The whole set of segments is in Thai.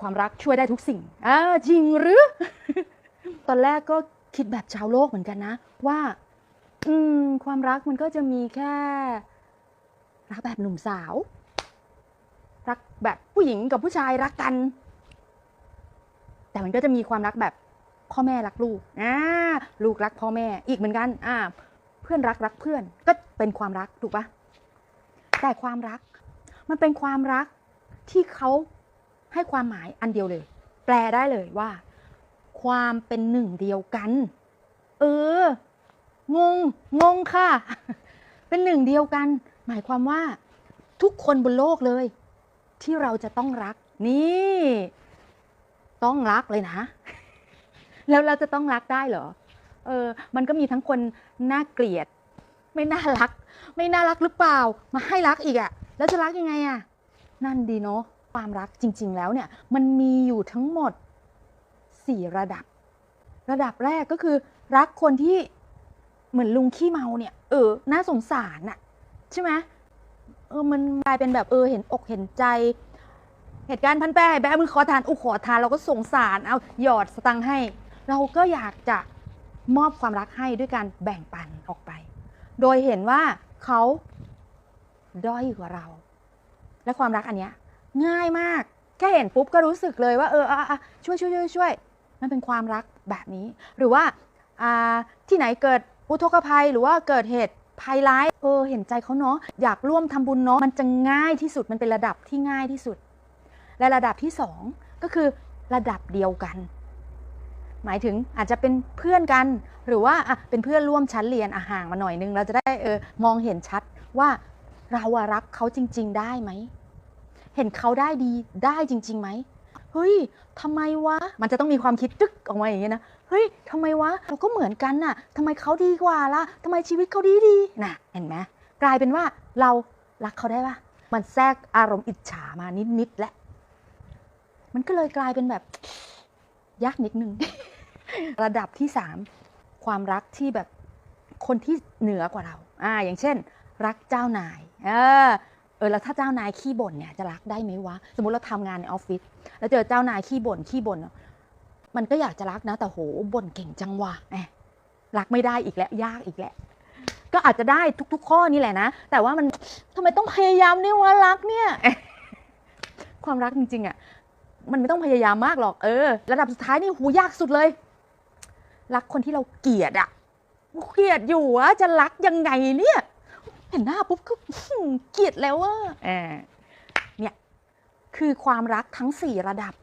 ความรักช่วยได้ทุกสิ่งอ่าจริงหรือ ตอนแรกก็คิดแบบชาวโลกเหมือนกันนะ ว่า อืม ความรักมันก็จะมีแค่ รักแบบหนุ่มสาว รักแบบผู้หญิงกับผู้ชายรักกัน แต่มันก็จะมีความรักแบบพ่อแม่รักลูกอ่าลูกรักพ่อแม่อีกเหมือนกัน อ่า เพื่อนรักรักเพื่อน ก็เป็นความรักถูกปะแต่ความรัก มันเป็นความรักที่เขา ให้ความหมายอันเดียวเลย แปลได้เลยว่า ความเป็นหนึ่งเดียวกัน เออ งง งงค่ะ เป็นหนึ่งเดียวกัน หมายความว่า ทุกคนบนโลกเลย ที่เราจะต้องรัก นี่ ต้องรักเลยนะ แล้วเราจะต้องรักได้เหรอ เออ มันก็มีทั้งคนน่าเกลียด ไม่น่ารัก ไม่น่ารักหรือเปล่า มาให้รักอีกอะแล้วจะรักยังไงอะนั่นดีเนาะ ความรักจริง ๆ แล้วเนี่ยมันมีอยู่ทั้งหมดสี่ระดับ ระดับแรกก็คือ รักคนที่เหมือนลุงขี้เมาเนี่ย เออ น่าสงสารน่ะใช่ไหมเออมันกลายเป็นแบบเออเห็นอกเห็นใจ เหตุการณ์พันแป้ให้แบมือขอทานอุขอทานเราก็สงสารเอาหยอดสตังค์ให้ เราก็อยากจะมอบความรักให้ด้วยการแบ่งปันออกไป โดยเห็นว่าเขาด้อยกว่าเรา และความรักอันเนี้ย ง่ายมาก แค่เห็นปุ๊บก็รู้สึกเลยว่าเอออะอะช่วยช่วยช่วยช่วยมันเป็นความรักแบบนี้ หรือว่าาที่ไหนเกิดอุทกภัยหรือว่าเกิดเหตุภัยร้ายเออเห็นใจเขาเนาะอยากร่วมทำบุญเนาะมันจะง่ายที่สุดมันเป็นระดับที่ง่ายที่สุด และระดับที่สองก็คือระดับเดียวกัน หมายถึงอาจจะเป็นเพื่อนกัน หรือว่าอะเป็นเพื่อนร่วมชั้นเรียนอาห่างมาหน่อยนึง เราจะได้เออมองเห็นชัดว่าเราอะรักเขาจริง ๆ ได้ไหม เห็นเขาได้ดีได้จริงๆไหมเฮ้ยทำไมวะ มันจะต้องมีความคิดตึกออกมาอย่างเงี้ยนะ เฮ้ยทำไมวะ เราก็เหมือนกันน่ะทำไมเขาดีกว่าล่ะทำไมชีวิตเขาดีดีน่ะ เห็นไหมกลายเป็นว่าเรารักเขาได้ปะมันแทรกอารมณ์อิจฉามานิดๆและ มันก็เลยกลายเป็นแบบยากนิดนึง ระดับที่สามความรักที่แบบคนที่เหนือกว่าเรา อ่า อย่างเช่น รักเจ้านาย เออ เออแล้วถ้าเจ้านายขี้บ่นเนี่ยจะรักได้ไหมวะ สมมติเราทำงานในออฟฟิศแล้วเจอเจ้านายขี้บ่นขี้บ่นมันก็อยากจะรักนะ แต่โหบ่นเก่งจังวะแหมรักไม่ได้อีกแล้วยากอีกแล้วก็อาจจะได้ทุก ๆ ข้อนี่แหละนะ แต่ว่ามันทำไมต้องพยายามเนี่ยวะรักเนี่ย ความรักจริงๆอะมันไม่ต้องพยายามมากหรอกเออ ระดับสุดท้ายนี่หูยากสุดเลย รักคนที่เราเกลียดอะเกลียดอยู่อะจะรักยังไงเนี่ย เห็นหน้าปุ๊บก็อื้อหือเกลียดแล้วอะเออเนี่ยคือความรักทั้งสี่ระดับ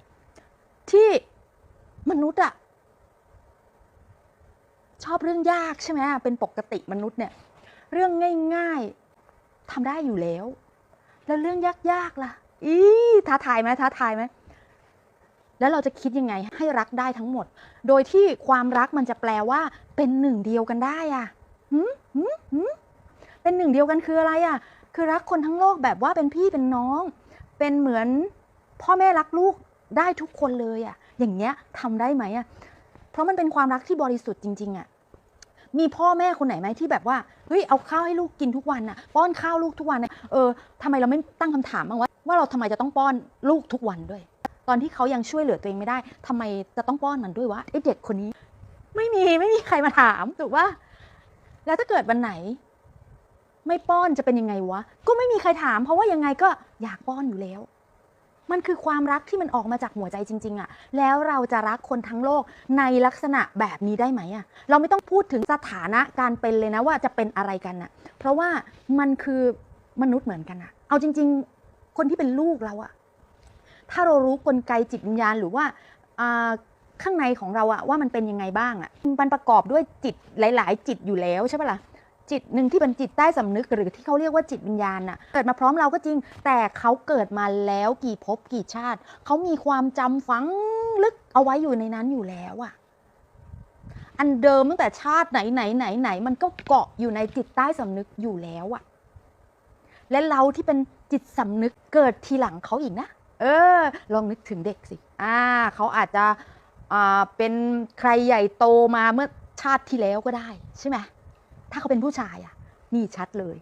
ที่มนุษย์อะชอบเรื่องยากใช่ไหมเป็นปกติมนุษย์เนี่ย เรื่องง่ายๆทำได้อยู่แล้ว แล้วเรื่องยากๆล่ะอีท้าทายไหมท้าทายไหมแล้วเราจะคิดยังไงให้รักได้ทั้งหมด โดยที่ความรักมันจะแปลว่าเป็นหนึ่งเดียวกันได้อะหืมหืมหืม เป็นหนึ่งเดียวกันคืออะไรอะคือรักคนทั้งโลกแบบว่าเป็นพี่เป็นน้อง เป็นเหมือนพ่อแม่รักลูกได้ทุกคนเลยอะอย่างเงี้ยทำได้ไหมอะเพราะมันเป็นความรักที่บริสุทธิ์จริง ๆอะมีพ่อแม่คนไหนไหมที่แบบว่า เฮ้ย เอาข้าวให้ลูกกินทุกวันอะป้อนข้าวลูกทุกวันเนี่ย เออทำไมเราไม่ตั้งคำถามบ้างว่า ว่าเราทำไมจะต้องป้อนลูกทุกวันด้วย ตอนที่เขายังช่วยเหลือตัวเองไม่ได้ทำไมจะต้องป้อนมันด้วยวะ ไอเด็กคนนี้ ไม่มี ไม่มีใครมาถาม ถูกปะแล้วถ้าเกิดวันไหน ไม่ป้อนจะเป็นยังไงวะ ก็ไม่มีใครถาม เพราะว่ายังไงก็อยากป้อนอยู่แล้ว มันคือความรักที่มันออกมาจากหัวใจจริง ๆอะแล้วเราจะรักคนทั้งโลกในลักษณะแบบนี้ได้ไหมอะเราไม่ต้องพูดถึงสถานะการเป็นเลยนะว่าจะเป็นอะไรกันอะเพราะว่ามันคือมนุษย์เหมือนกันอะเอาจริง ๆ คนที่เป็นลูกเราอะถ้าเรารู้กลไกจิตวิญญาณหรือว่าอ่าข้างในของเราอะว่ามันเป็นยังไงบ้างอะมันประกอบด้วยจิตหลาย ๆ จิตอยู่แล้วใช่ปะล่ะ จิตหนึ่งที่เป็นจิตใต้สำนึกหรือที่เขาเรียกว่าจิตวิญญาณน่ะเกิดมาพร้อมเราก็จริง แต่เขาเกิดมาแล้วกี่ภพกี่ชาติ เขามีความจำฝังลึกเอาไว้อยู่ในนั้นอยู่แล้วอะอันเดิมตั้งแต่ชาติไหนไหนไหนไหนมันก็เกาะอยู่ในจิตใต้สำนึกอยู่แล้วอะและเราที่เป็นจิตสำนึกเกิดทีหลังเขาอีกนะ เออ ลองนึกถึงเด็กสิอ่าเขาอาจจะอ่าเป็นใครใหญ่โตมาเมื่อชาติที่แล้วก็ได้ใช่ไหม ถ้าเขาเป็นผู้ชายอะนี่ชัดเลย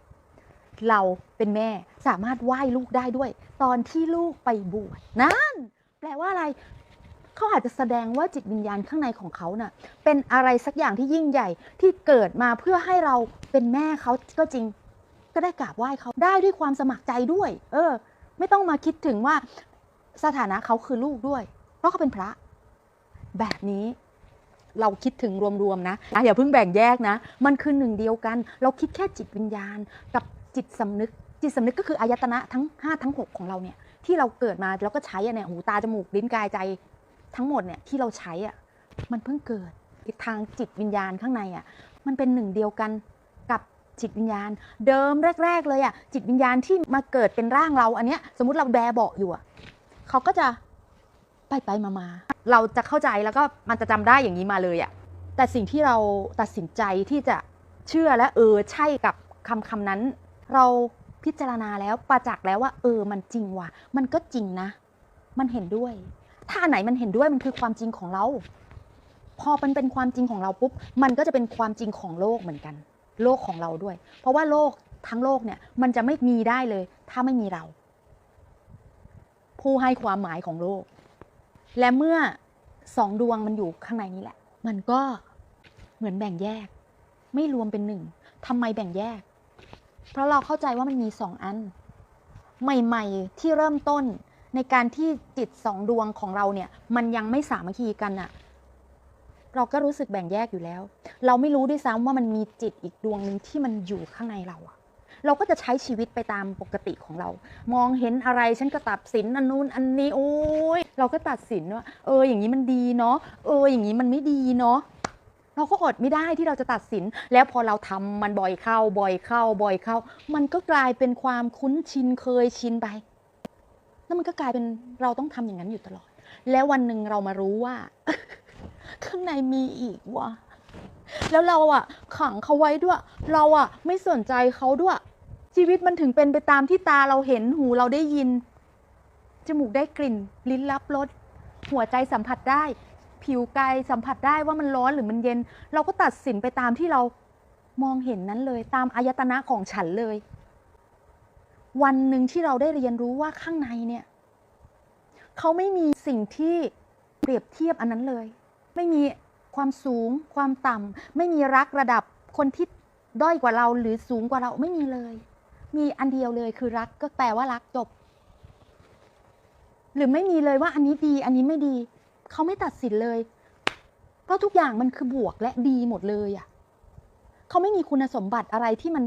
เราเป็นแม่สามารถไหว้ลูกได้ด้วย ตอนที่ลูกไปบวชนั่น แปลว่าอะไรเขาอาจจะแสดงว่าจิตวิญญาณข้างในของเขาน่ะเป็นอะไรสักอย่างที่ยิ่งใหญ่ที่เกิดมาเพื่อให้เราเป็นแม่เขาก็จริง ก็ได้กราบไหว้เขาได้ด้วยความสมัครใจด้วย เออ ไม่ต้องมาคิดถึงว่าสถานะเขาคือลูกด้วย เพราะเขาเป็นพระ แบบนี้ เราคิดถึงรวมๆนะออย่าเพิ่งแบ่งแยกนะ มันคือหนึ่งเดียวกัน เราคิดแค่จิตวิญญาณ กับจิตสำนึก จิตสำนึกก็คืออายตนะทั้ง 5 ทั้ง 6 ของเราเนี่ยที่เราเกิดมาแล้วก็ใช้เนี่ยหูตาจมูกลิ้นกายใจทั้งหมดเนี่ยที่เราใช้อะมันเพิ่งเกิดทางจิตวิญญาณข้างในอะมันเป็นหนึ่งเดียวกันกับจิตวิญญาณ เดิมแรก ๆ เลยอะจิตวิญญาณที่มาเกิดเป็นร่างเราอันเนี้ยสมมติเราแบเบาะอยู่อะเขาก็จะ ไปไปมามาเราจะเข้าใจแล้วก็มันจะจำได้อย่างนี้มาเลยอะแต่สิ่งที่เราตัดสินใจที่จะเชื่อและเออใช่กับคำคำนั้น เราพิจารณาแล้วประจักษ์แล้วว่า เออมันจริงว่ะ มันก็จริงนะ มันเห็นด้วย ถ้าไหนมันเห็นด้วยมันคือความจริงของเรา พอมันเป็นความจริงของเราปุ๊บมันก็จะเป็นความจริงของโลกเหมือนกัน โลกของเราด้วย เพราะว่าโลกทั้งโลกเนี่ย มันจะไม่มีได้เลย ถ้าไม่มีเรา ผู้ให้ความหมายของโลก และเมื่อสองดวงมันอยู่ข้างในนี้แหละ มันก็เหมือนแบ่งแยก ไม่รวมเป็นหนึ่งทำไมแบ่งแยก เพราะเราเข้าใจว่ามันมีสองอัน ใหม่ๆที่เริ่มต้นในการที่จิตสองดวงของเราเนี่ย มันยังไม่สามัคคีกันอะเราก็รู้สึกแบ่งแยกอยู่แล้ว เราไม่รู้ด้วยซ้ำว่ามันมีจิตอีกดวงหนึ่งที่มันอยู่ข้างในเราอะ เราก็จะใช้ชีวิตไปตามปกติของเรา มองเห็นอะไรฉันก็ตัดสินอันนู้นอันนี้โอ้ยเราก็ตัดสินว่าเอออย่างนี้มันดีเนาะเอออย่างนี้มันไม่ดีเนาะเราก็อดไม่ได้ที่เราจะตัดสิน แล้วพอเราทำมันบ่อยเข้าบ่อยเข้าบ่อยเข้า มันก็กลายเป็นความคุ้นชินเคยชินไป แล้วมันก็กลายเป็นเราต้องทำอย่างนั้นอยู่ตลอด แล้ววันหนึ่งเรามารู้ว่า ข้างในมีอีกว่ะแล้วเราอะขังเขาไว้ด้วย เราอะไม่สนใจเขาด้วย ชีวิตมันถึงเป็นไปตามที่ตาเราเห็นหูเราได้ยิน จมูกได้กลิ่น ลิ้นรับรสหัวใจสัมผัสได้ ผิวกายสัมผัสได้ว่ามันร้อนหรือมันเย็น เราก็ตัดสินไปตามที่เรามองเห็นนั้นเลยตามอายตนะของฉันเลย วันหนึ่งที่เราได้เรียนรู้ว่าข้างในเนี่ยเขาไม่มีสิ่งที่เปรียบเทียบอันนั้นเลย ไม่มีความสูง ความต่ำไม่มีรักระดับคนที่ด้อยกว่าเราหรือสูงกว่าเราไม่มีเลย มีอันเดียวเลยคือรักก็แปลว่ารักจบ หรือไม่มีเลยว่าอันนี้ดีอันนี้ไม่ดีเขาไม่ตัดสินเลย เพราะทุกอย่างมันคือบวกและดีหมดเลยอะ่ะเขาไม่มีคุณสมบัติอะไรที่มัน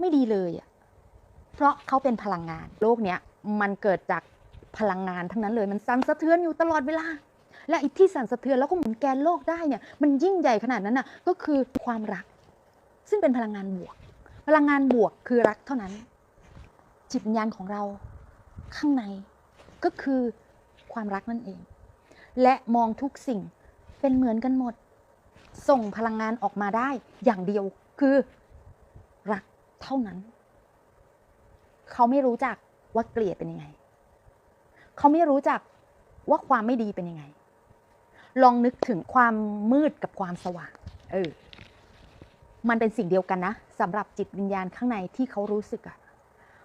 ไม่ดีเลยอะ่ะเพราะเขาเป็นพลังงาน โลกเนี้ยมันเกิดจากพลังงานทั้งนั้นเลยมันสั่นสะเทือนอยู่ตลอดเวลา และอีกที่สั่นสะเทือนแล้วก็หมุนแกนโลกได้เนี่ย มันยิ่งใหญ่ขนาดนั้นน่ะก็คือความรัก ซึ่งเป็นพลังงานบวก พลังงานบวกคือรักเท่านั้น จิตวิญญาณของเราข้างในก็คือความรักนั่นเอง และมองทุกสิ่งเป็นเหมือนกันหมด ส่งพลังงานออกมาได้อย่างเดียวคือรักเท่านั้น เขาไม่รู้จักว่าเกลียดเป็นยังไง เขาไม่รู้จักว่าความไม่ดีเป็นยังไง ลองนึกถึงความมืดกับความสว่าง เออ มันเป็นสิ่งเดียวกันนะสำหรับจิตวิญญาณข้างในที่เขารู้สึกอะ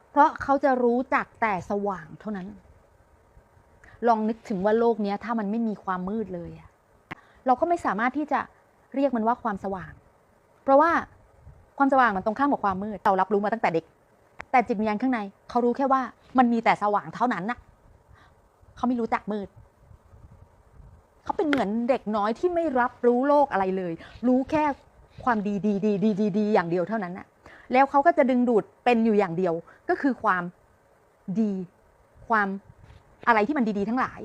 เพราะเขาจะรู้จักแต่สว่างเท่านั้น ลองนึกถึงว่าโลกเนี้ยถ้ามันไม่มีความมืดเลยอะเราก็ไม่สามารถที่จะเรียกมันว่าความสว่าง เพราะว่าความสว่างมันตรงข้ามกับความมืดเรารับรู้มาตั้งแต่เด็ก แต่จิตวิญญาณข้างในเขารู้แค่ว่ามันมีแต่สว่างเท่านั้นน่ะเขาไม่รู้จักมืดเขาเป็นเหมือนเด็กน้อยที่ไม่รับรู้โลกอะไรเลย รู้แค่ ความดีดีดีดีดีดีอย่างเดียวเท่านั้นนะแล้วเขาก็จะดึงดูดเป็นอยู่อย่างเดียวก็คือความดี ความอะไรที่มันดีๆ ทั้งหลาย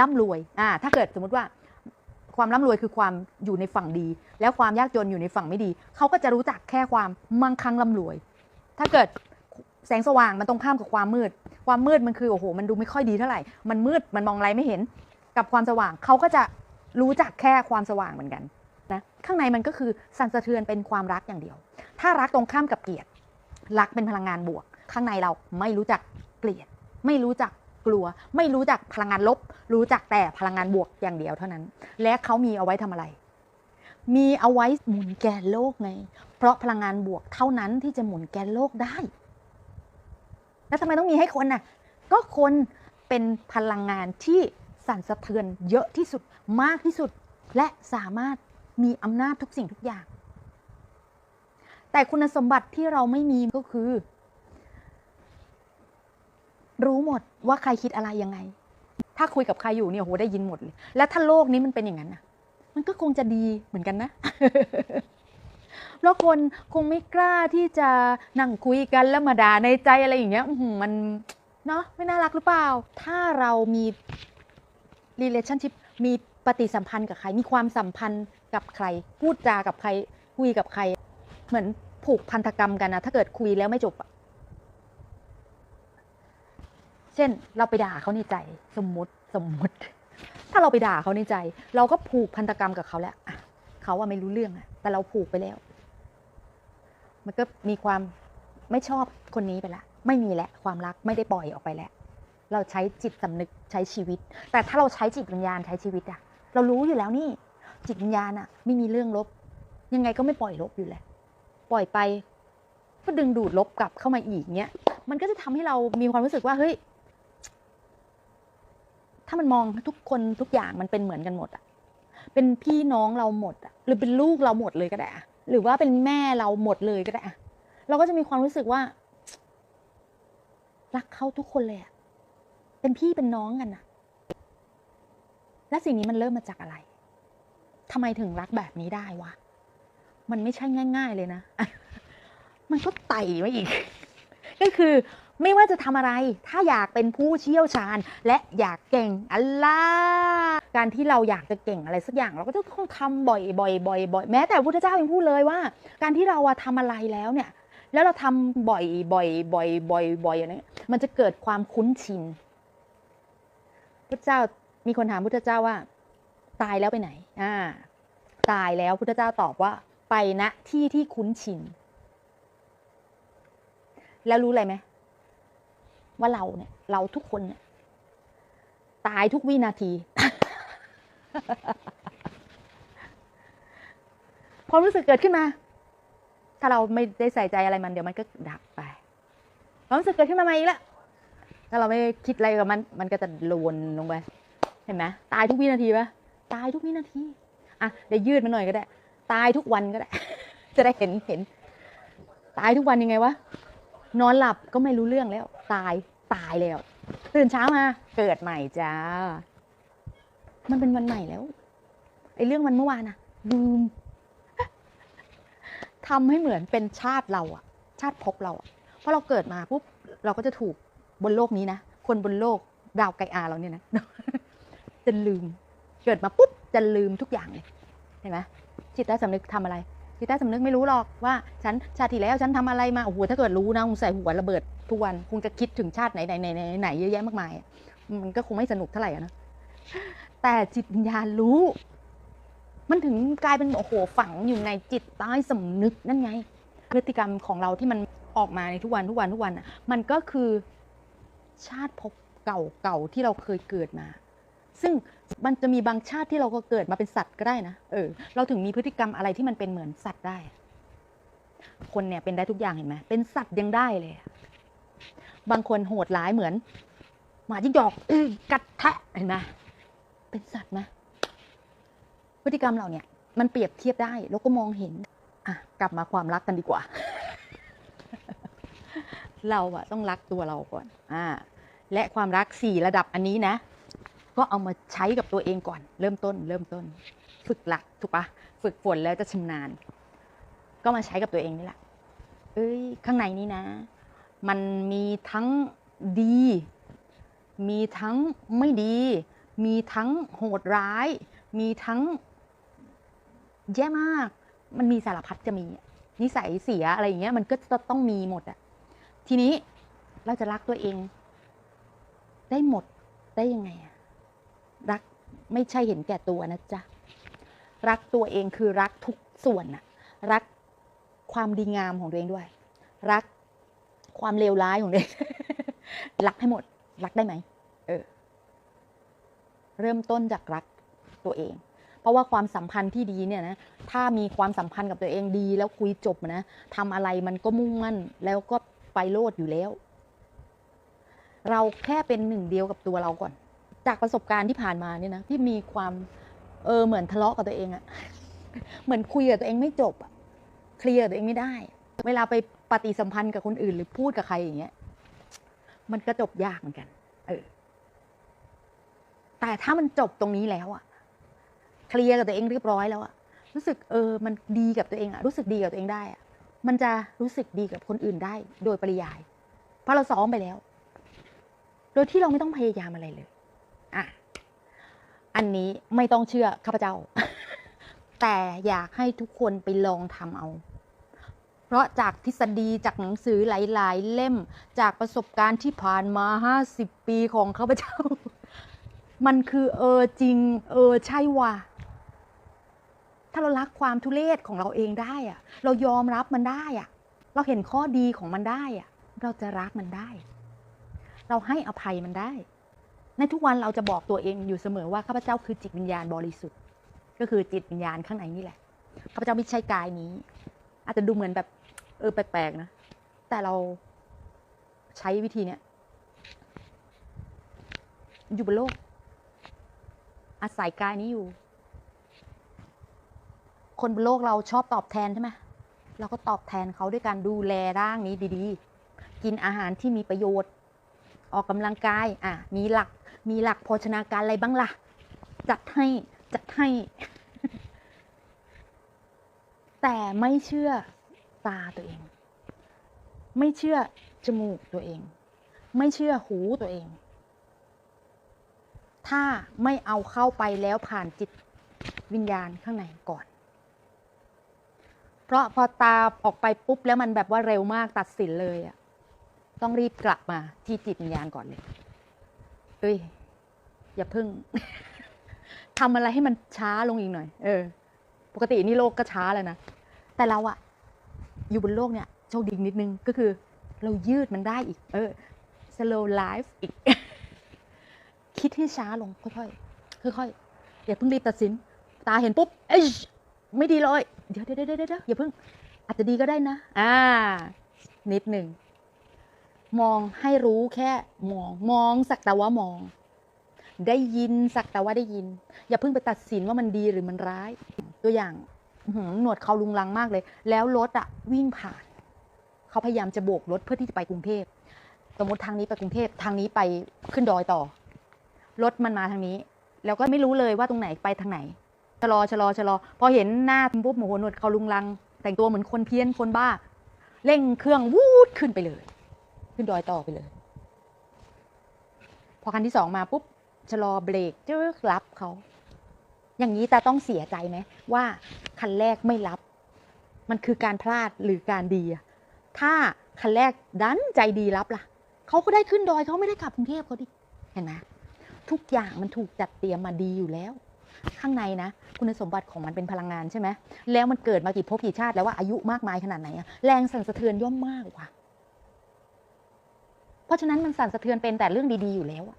ร่ำรวยอ่าถ้าเกิดสมมติว่าความร่ำรวยคือความอยู่ในฝั่งดี แล้วความยากจนอยู่ในฝั่งไม่ดี เขาก็จะรู้จักแค่ความมั่งคั่งร่ำรวย ถ้าเกิดแสงสว่างมันตรงข้ามกับความมืด ความมืดมันคือโอ้โห มันดูไม่ค่อยดีเท่าไหร่ มันมืดมันมองอะไรไม่เห็น กับความสว่างเขาก็จะรู้จักแค่ความสว่างเหมือนกัน นะข้างในมันก็คือสั่นสะเทือนเป็นความรักอย่างเดียว ถ้ารักตรงข้ามกับเกลียด รักเป็นพลังงานบวก ข้างในเราไม่รู้จักเกลียด ไม่รู้จักกลัว ไม่รู้จักพลังงานลบ รู้จักแต่พลังงานบวกอย่างเดียวเท่านั้น และเขามีเอาไว้ทำอะไร มีเอาไว้หมุนแกนโลกไง เพราะพลังงานบวกเท่านั้นที่จะหมุนแกนโลกได้ แล้วทำไมต้องมีให้คนน่ะ ก็คนเป็นพลังงานที่สั่นสะเทือนเยอะที่สุดมากที่สุดและสามารถ มีอำนาจทุกสิ่งทุกอย่าง แต่คุณสมบัติที่เราไม่มีก็คือ รู้หมดว่าใครคิดอะไรยังไง ถ้าคุยกับใครอยู่เนี่ยโหได้ยินหมดเลย และถ้าโลกนี้มันเป็นอย่างนั้นนะมันก็คงจะดีเหมือนกันนะเพราะคนคงไม่กล้าที่จะนั่งคุยกันแล้วมาด่าในใจอะไรอย่างเงี้ยมันเนาะไม่น่ารักหรือเปล่า ถ้าเรามี relationship มีปฏิสัมพันธ์กับใคร มีความสัมพันธ์ กับใคร พูดจากับใคร คุยกับใคร เหมือนผูกพันธกรรมกันนะถ้าเกิดคุยแล้วไม่จบอะเช่น เราไปด่าเขาในใจ สมมติสมมติ ถ้าเราไปด่าเขาในใจ เราก็ผูกพันธกรรมกับเขาแล้วเขาว่าไม่รู้เรื่องอะแต่เราผูกไปแล้ว มันก็มีความไม่ชอบคนนี้ไปละ ไม่มีแล้วความรักไม่ได้ปล่อยออกไปแล้วเราใช้จิตสำนึกใช้ชีวิต แต่ถ้าเราใช้จิตวิญญาณใช้ชีวิตอะเรารู้อยู่แล้วนี่ จิตวิญญาณอะไม่มีเรื่องลบ ยังไงก็ไม่ปล่อยลบอยู่แหละ ปล่อยไปก็ดึงดูดลบกลับเข้ามาอีกเนี้ย มันก็จะทำให้เรามีความรู้สึกว่าเฮ้ย ถ้ามันมองทุกคนทุกอย่างมันเป็นเหมือนกันหมดอะเป็นพี่น้องเราหมดอะหรือเป็นลูกเราหมดเลยก็ได้อะหรือว่าเป็นแม่เราหมดเลยก็ได้อะเราก็จะมีความรู้สึกว่า รักเขาทุกคนเลยอะเป็นพี่เป็นน้องกันอะและสิ่งนี้มันเริ่มมาจากอะไร ทำไมถึงรักแบบนี้ได้วะ มันไม่ใช่ง่าย ๆเลยนะ มันก็ไต่มาอีก ก็คือไม่ว่าจะทำอะไร ถ้าอยากเป็นผู้เชี่ยวชาญ และอยากเก่งอัลลาการที่เราอยากจะเก่งอะไรสักอย่างเราก็จะต้องทำบ่อยๆบ่อยๆบ่อยแม้แต่พุทธเจ้ายังพูดเลยว่า การที่เราทำอะไรแล้วเนี่ย แล้วเราทำบ่อยๆบ่อยๆบ่อยๆบ่อยบ่อยอย่างนี้มันจะเกิดความคุ้นชินพระเจ้ามีคนถามพุทธเจ้าว่า ตายแล้วไปไหนอ่าตายแล้วพุทธเจ้าตอบว่า ไปณที่ที่คุ้นชิน แล้วรู้อะไรไหมว่าเราเนี่ย เราทุกคนเนี่ยตายทุกวินาทีความรู้สึกเกิดขึ้นมา ถ้าเราไม่ได้ใส่ใจอะไรมันเดี๋ยวมันก็ดับไปความรู้สึกเกิดขึ้นมาใหม่อีกแล้วถ้าเราไม่คิดอะไรกับมัน มันก็จะลวนลงไป เห็นไหมตายทุกวินาทีปะ ตายทุกวินาทีอะเดี๋ยวยืดมาหน่อยก็ได้ ตายทุกวันก็ได้ จะได้เห็นเห็น ตายทุกวันยังไงวะนอนหลับก็ไม่รู้เรื่องแล้ว ตายตายแล้ว ตื่นเช้ามา เกิดใหม่จ้า มันเป็นวันใหม่แล้วไอ้เรื่องวันเมื่อวานอะลืมทำให้เหมือนเป็นชาติเราอะชาติภพเราอะเพราะเราเกิดมาปุ๊บเราก็จะถูกบนโลกนี้นะคนบนโลกดาวไกอาเราเนี่ยนะจะลืม เกิดมาปุ๊บจะลืมทุกอย่างเลยเห็นไหมจิตใต้สำนึกทำอะไร จิตใต้สำนึกไม่รู้หรอกว่าฉันชาติที่แล้วฉันทำอะไรมาโอ้โหถ้าเกิดรู้นะคงใส่หัวระเบิดทุกวันคงจะคิดถึงชาติไหนไหนไหนไหนไหนเยอะแยะมากมายมันก็คงไม่สนุกเท่าไหร่นะแต่จิตวิญญาณรู้ มันถึงกลายเป็นโอ้โหฝังอยู่ในจิตใต้สำนึกนั่นไง พฤติกรรมของเราที่มันออกมาในทุกวันทุกวันทุกวันอะมันก็คือชาติภพเก่าเก่าๆที่เราเคยเกิดมา ซึ่งมันจะมีบางชาติที่เราก็เกิดมาเป็นสัตว์ก็ได้นะเออเราถึงมีพฤติกรรมอะไรที่มันเป็นเหมือนสัตว์ได้ คนเนี่ยเป็นได้ทุกอย่างเห็นไหมเป็นสัตว์ยังได้เลยบางคนโหดร้ายเหมือนหมาจิ้งจอกอ้ยกัดแทะเห็นไหมเป็นสัตว์ไหมพฤติกรรมเราเนี่ย มันเปรียบเทียบได้แล้วก็มองเห็นอะกลับมาความรักกันดีกว่า เราอะต้องรักตัวเราก่อนอ่าและความรักสี่ระดับอันนี้นะ ก็เอามาใช้กับตัวเองก่อน เริ่มต้น เริ่มต้น ฝึกหลักถูกปะฝึกฝนแล้วจะชำนาญ ก็มาใช้กับตัวเองนี่แหละ เอ้ย ข้างในนี้นะ มันมีทั้งดี มีทั้งไม่ดี มีทั้งโหดร้าย มีทั้งแย่มาก มันมีสารพัดจะมี นิสัยเสียอะไรอย่างเงี้ย มันก็จะต้องมีหมดอะทีนี้เราจะรักตัวเอง ได้หมดได้ยังไงอะ ไม่ใช่เห็นแก่ตัวนะจ๊ะ รักตัวเองคือรักทุกส่วนน่ะ รักความดีงามของตัวเองด้วย รักความเลวร้ายของตัวเอง รักให้หมด รักได้ไหม เออ เริ่มต้นจากรักตัวเอง เพราะว่าความสัมพันธ์ที่ดีเนี่ยนะ ถ้ามีความสัมพันธ์กับตัวเองดี แล้วคุยจบนะทำอะไรมันก็มุ่งมั่น แล้วก็ไปโลดอยู่แล้ว เราแค่เป็นหนึ่งเดียวกับตัวเราก่อน จากประสบการณ์ที่ผ่านมาเนี่ยนะที่มีความเออเหมือนทะเลาะกับตัวเองอะเหมือนคุยกับตัวเองไม่จบอะเคลียร์ตัวเองไม่ได้ เวลาไปปฏิสัมพันธ์กับคนอื่น หรือพูดกับใครอย่างเงี้ย มันก็จบยากเหมือนกัน เออ แต่ถ้ามันจบตรงนี้แล้วอะเคลียร์กับตัวเองเรียบร้อยแล้วอะรู้สึกเออ มันดีกับตัวเองอะรู้สึกดีกับตัวเองได้อะมันจะรู้สึกดีกับคนอื่นได้ โดยปริยาย เพราะเราซ้อมไปแล้ว โดยที่เราไม่ต้องพยายามอะไรเลย อะอันนี้ไม่ต้องเชื่อข้าพเจ้า แต่อยากให้ทุกคนไปลองทำเอา เพราะจากทฤษฎีจากหนังสือหลาย ๆ เล่มจากประสบการณ์ที่ผ่านมาห้าสิบปีของข้าพเจ้า มันคือเออจริง เออใช่ว่ะถ้าเรารักความทุเรศของเราเองได้อะเรายอมรับมันได้อะเราเห็นข้อดีของมันได้อะเราจะรักมันได้ เราให้อภัยมันได้ ในทุกวันเราจะบอกตัวเองอยู่เสมอว่าข้าพเจ้าคือจิตวิญญาณบริสุทธิ์ ก็คือจิตวิญญาณข้างในนี่แหละข้าพเจ้าไม่ใช่กายนี้ อาจจะดูเหมือนแบบ เออแปลกๆนะแต่เราใช้วิธีเนี้ยอยู่บนโลก อาศัยกายนี้อยู่ คนบนโลกเราชอบตอบแทนใช่ไหมเราก็ตอบแทนเขาด้วยการดูแลร่างนี้ดีๆ กินอาหารที่มีประโยชน์ ออกกำลังกาย อะ มีหลัก มีหลักโภชนาการอะไรบ้างล่ะ จัดให้ จัดให้ แต่ไม่เชื่อตาตัวเอง ไม่เชื่อจมูกตัวเอง ไม่เชื่อหูตัวเอง ถ้าไม่เอาเข้าไปแล้วผ่านจิตวิญญาณข้างในก่อน เพราะพอตาออกไปปุ๊บแล้วมันแบบว่าเร็วมากตัดสินเลยอะต้องรีบกลับมาที่จิตวิญญาณก่อนเลยเอย่าพึ่งทำอะไรให้มันช้าลงอีกหน่อย เออ ปกตินี่โลกก็ช้าแล้วนะ แต่เราอะอยู่บนโลกเนี่ยโชคดีนิดนึงก็คือ เรายืดมันได้อีก เออ slow life อีก คิดให้ช้าลงค่อยๆค่อยๆอย่าเพิ่งรีบตัดสิน ตาเห็นปุ๊บ เอ้ยไม่ดีเลย เดี๋ยวเดี๋ยวเดี๋ยวเดี๋ยวอย่าเพิ่ง อาจจะดีก็ได้นะ อ่า นิดหนึ่ง มองให้รู้แค่มอง มองสักแต่ว่ามอง ได้ยินสักแต่ว่าได้ยิน อย่าเพิ่งไปตัดสินว่ามันดีหรือมันร้าย ตัวอย่างหหนวดเขาลุงลังมากเลย แล้วรถอะวิ่งผ่าน เขาพยายามจะโบกรถเพื่อที่จะไปกรุงเทพสมมติทางนี้ไปกรุงเทพทางนี้ไปขึ้นดอยต่อรถมันมาทางนี้ แล้วก็ไม่รู้เลยว่าตรงไหนไปทางไหนชะลอชะลอชะลอพอเห็นหน้าปุ๊บโมโหหนวดเขาลุงลัง แต่งตัวเหมือนคนเพี้ยนคนบ้า เร่งเครื่องวูดขึ้นไปเลย ขึ้นดอยต่อไปเลย พอคันที่สองมาปุ๊บ ชะลอเบรกจึ๊กรับเขาอย่างนี้ต่ต้องเสียใจไหมว่าคันแรกไม่รับ มันคือการพลาดหรือการดี ถ้าคันแรกดันใจดีรับล่ะเขาก็ได้ขึ้นดอยเขาไม่ได้กลับกรุงเทพเขาดิเห็นไหมทุกอย่างมันถูกจัดเตรียมมาดีอยู่แล้ว ข้างในนะ คุณสมบัติของมันเป็นพลังงานใช่ไหมแล้วมันเกิดมากี่ภพกี่ชาติแล้วว่าอายุมากมายขนาดไหนอะแรงสั่นสะเทือนย่อมมากกว่า เพราะฉะนั้นมันสั่นสะเทือนเป็นแต่เรื่องดีๆอยู่แล้วอะ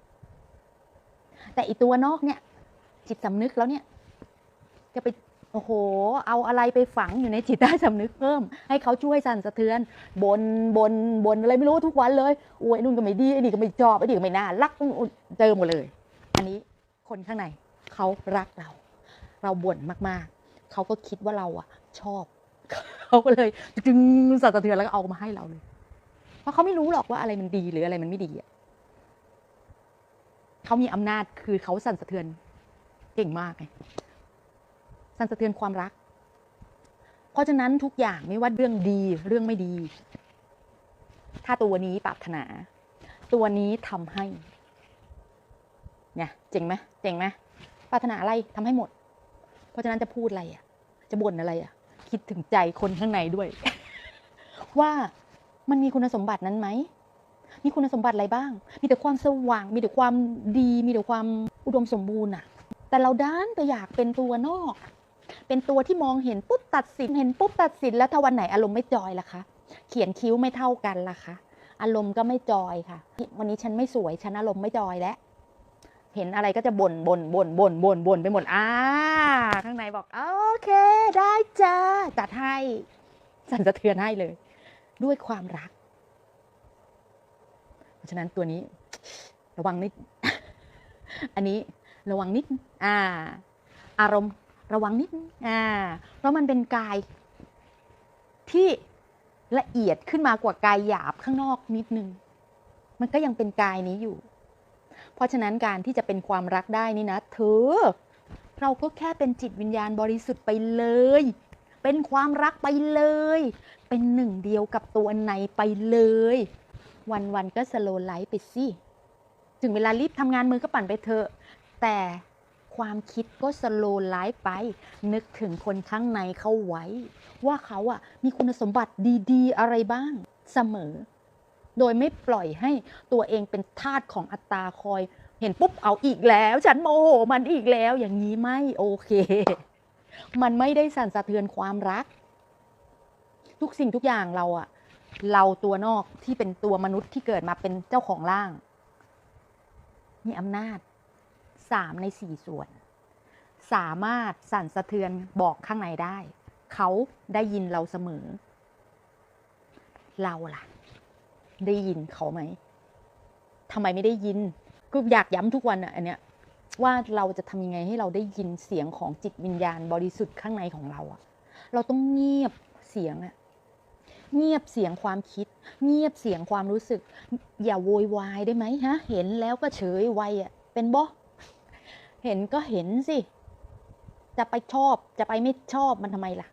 แต่อีตัวนอกเนี่ย จิตสำนึกแล้วเนี่ย จะไปโอ้โห เอาอะไรไปฝังอยู่ในจิตใต้สำนึกเพิ่ม ให้เขาช่วยสั่นสะเทือน บนบนบนอะไรไม่รู้ทุกวันเลยโอ้ยนู่นก็ไม่ดีไอ้นี่ก็ไม่ชอบไอ้นี่ก็ไม่น่ารักเจอหมดเลย อันนี้คนข้างในเขารักเรา เราบ่นมากๆ เขาก็คิดว่าเราอะชอบเขาก็เลยจึงสั่นสะเทือนแล้วก็เอามาให้เราเลย เพราะเขาไม่รู้หรอกว่าอะไรมันดีหรืออะไรมันไม่ดีอะ เขามีอำนาจคือเขาสั่นสะเทือนเก่งมากไงสั่นสะเทือนความรัก เพราะฉะนั้นทุกอย่างไม่ว่าเรื่องดีเรื่องไม่ดี ถ้าตัวนี้ปรารถนา ตัวนี้ทำให้ เนี่ยเจ๋งไหมเจ๋งไหมปรารถนาอะไรทำให้หมด เพราะฉะนั้นจะพูดอะไรอะ จะบ่นอะไรอะ คิดถึงใจคนข้างในด้วย ว่ามันมีคุณสมบัตินั้นไหม มีคุณสมบัติอะไรบ้าง มีแต่ความสว่าง มีแต่ความดี มีแต่ความอุดมสมบูรณ์อะแต่เราด้านไปอยากเป็นตัวนอก เป็นตัวที่มองเห็นปุ๊บตัดสิน เห็นปุ๊บตัดสิน แล้วถ้าวันไหนอารมณ์ไม่จอยล่ะคะ เขียนคิ้วไม่เท่ากันล่ะคะ อารมณ์ก็ไม่จอยค่ะ วันนี้ฉันไม่สวย ฉันอารมณ์ไม่จอยแล้วเห็นอะไรก็จะบ่นบ่นบ่นบ่นบ่นบ่นไปหมด อ่า ข้างในบอก โอเค ได้จ้าจัดให้ สั่นสะเทือนให้เลย ด้วยความรัก ฉะนั้นตัวนี้ระวังนิด อันนี้ระวังนิด อ่า อารมณ์ระวังนิด อ่า เพราะมันเป็นกายที่ละเอียดขึ้นมากว่ากายหยาบข้างนอกนิดนึง มันก็ยังเป็นกายนี้อยู่ เพราะฉะนั้นการที่จะเป็นความรักได้นี่นะเธอ เราก็แค่เป็นจิตวิญญาณบริสุทธิ์ไปเลย เป็นความรักไปเลย เป็นหนึ่งเดียวกับตัวในไปเลย วันวันๆก็สโลไลฟ์ไปสิถึงเวลารีบทำงานมือก็ปั่นไปเถอะ แต่ความคิดก็สโลไลฟ์ไป นึกถึงคนข้างในเขาไว้ ว่าเขาอะมีคุณสมบัติดีๆ อะไรบ้างเสมอ โดยไม่ปล่อยให้ตัวเองเป็นทาสของอัตตาคอย เห็นปุ๊บเอาอีกแล้ว ฉันโมโหมันอีกแล้ว อย่างนี้ไม่โอเค มันไม่ได้สั่นสะเทือนความรัก ทุกสิ่งทุกอย่างเราอะ เราตัวนอกที่เป็นตัวมนุษย์ที่เกิดมาเป็นเจ้าของร่าง มีอำนาจสามในสี่ส่วน สามารถสั่นสะเทือนบอกข้างในได้ เขาได้ยินเราเสมอ เราล่ะ ได้ยินเขาไหมทำไมไม่ได้ยิน ก็อยากย้ำทุกวันอะอันเนี้ยว่าเราจะทำยังไงให้เราได้ยินเสียงของจิตวิญญาณบริสุทธิ์ข้างในของเราอะเราต้องเงียบเสียงอะ เงียบเสียงความคิด เงียบเสียงความรู้สึก อย่าโวยวายได้ไหมฮะ เห็นแล้วก็เฉยไวอะเป็นบ่เห็นก็เห็นสิ จะไปชอบจะไปไม่ชอบมันทำไมล่ะ